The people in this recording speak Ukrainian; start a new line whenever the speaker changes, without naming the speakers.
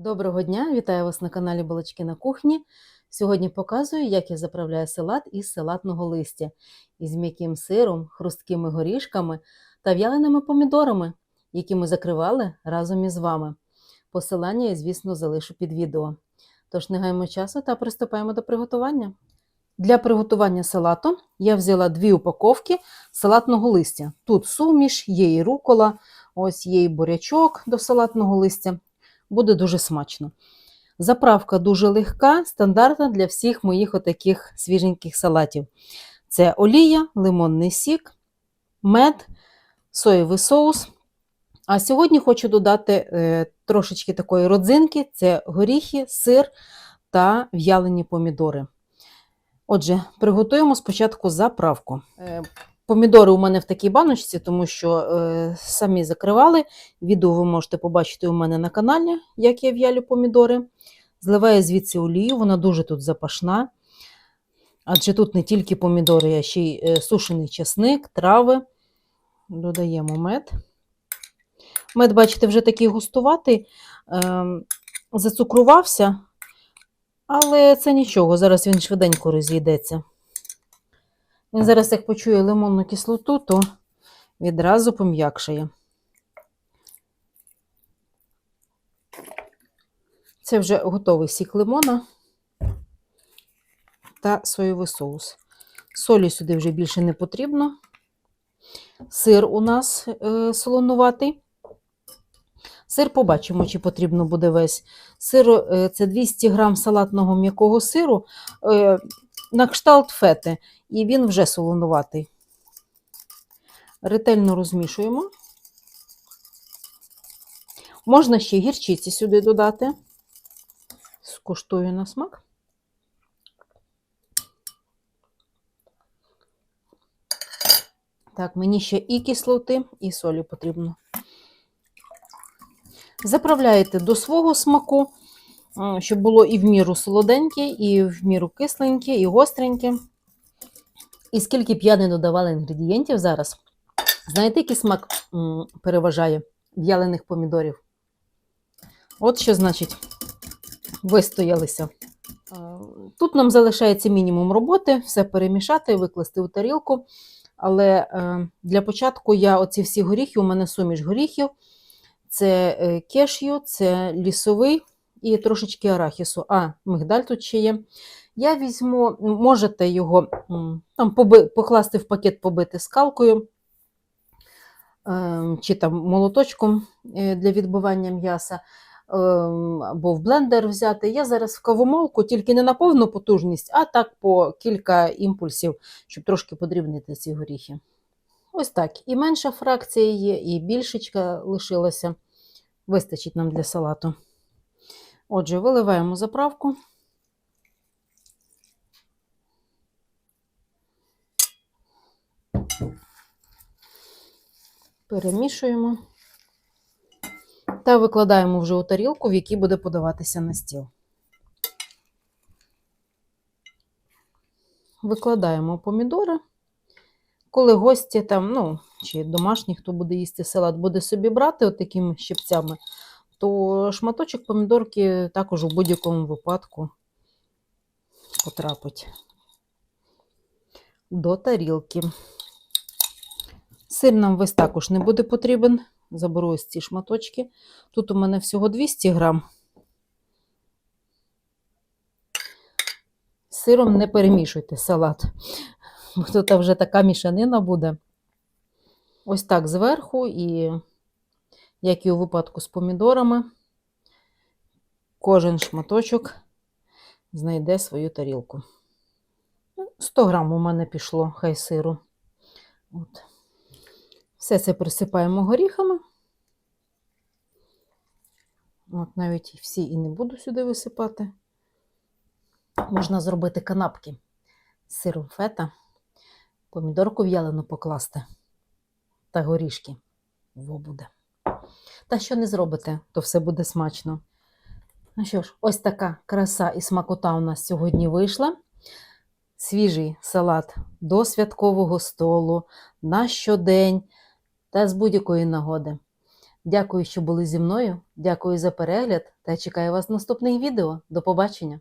Доброго дня, вітаю вас на каналі Балачки на кухні. Сьогодні показую, як я заправляю салат із салатного листя із м'яким сиром, хрусткими горішками та в'яленими помідорами, які ми закривали разом із вами. Посилання я, звісно, залишу під відео. Тож не гаймо часу та приступаємо до приготування. Для приготування салату я взяла дві упаковки салатного листя. Тут суміш, є і рукола, ось є і бурячок до салатного листя буде дуже смачно. Заправка дуже легка, стандартна для всіх моїх отаких свіженьких салатів. Це олія, лимонний сік, мед, соєвий соус. А сьогодні хочу додати е, трошечки такої родзинки: це горіхи, сир та в'ялені помідори. Отже, приготуємо спочатку заправку. Помідори у мене в такій баночці, тому що е, самі закривали. Відео ви можете побачити у мене на каналі, як я в'ялю помідори. Зливаю звідси олію, вона дуже тут запашна. Адже тут не тільки помідори, а ще й е, сушений часник, трави. Додаємо мед. Мед, бачите, вже такий густуватий, е, зацукрувався, але це нічого, зараз він швиденько розійдеться. Він зараз, як почує лимонну кислоту, то відразу пом'якшає. Це вже готовий сік лимона та соєвий соус. Солі сюди вже більше не потрібно. Сир у нас е, солонуватий. Сир побачимо, чи потрібно буде весь. Сир е, це 200 грам салатного м'якого сиру. Е, на кшталт фети, і він вже солонуватий. Ретельно розмішуємо. Можна ще гірчиці сюди додати. Скуштую на смак. Так, мені ще і кислоти, і солі потрібно. Заправляєте до свого смаку щоб було і в міру солоденьке, і в міру кисленьке, і гостреньке. І скільки б я не додавала інгредієнтів зараз, знаєте, який смак переважає в'ялених помідорів? От що значить, вистоялися. Тут нам залишається мінімум роботи, все перемішати, викласти у тарілку. Але е, для початку я оці всі горіхи, у мене суміш горіхів, це е, кешю, це лісовий і трошечки арахісу. А, мигдаль тут ще є. Я візьму, можете його там покласти в пакет, побити скалкою ем, чи там молоточком е, для відбивання м'яса, ем, або в блендер взяти. Я зараз в кавомолку, тільки не на повну потужність, а так по кілька імпульсів, щоб трошки подрібнити ці горіхи. Ось так. І менша фракція є, і більшечка лишилася. Вистачить нам для салату. Отже, виливаємо заправку. Перемішуємо та викладаємо вже у тарілку, в якій буде подаватися на стіл. Викладаємо помідори. Коли гості там, ну, чи домашні, хто буде їсти салат, буде собі брати от такими щипцями, то шматочок помідорки також у будь-якому випадку потрапить до тарілки. Сир нам весь також не буде потрібен. Заберу ось ці шматочки. Тут у мене всього 200 грам. Сиром не перемішуйте салат, бо тут вже така мішанина буде. Ось так зверху і як і у випадку з помідорами, кожен шматочок знайде свою тарілку. 100 ну, грам у мене пішло хай сиру. От. Все це присипаємо горіхами. От Навіть всі і не буду сюди висипати. Можна зробити канапки з сиром фета, помідорку в'ялену покласти та горішки. Во буде. Та що не зробите, то все буде смачно. Ну що ж, ось така краса і смакота у нас сьогодні вийшла. Свіжий салат до святкового столу, на щодень та з будь-якої нагоди. Дякую, що були зі мною. Дякую за перегляд та чекаю вас в наступних відео. До побачення!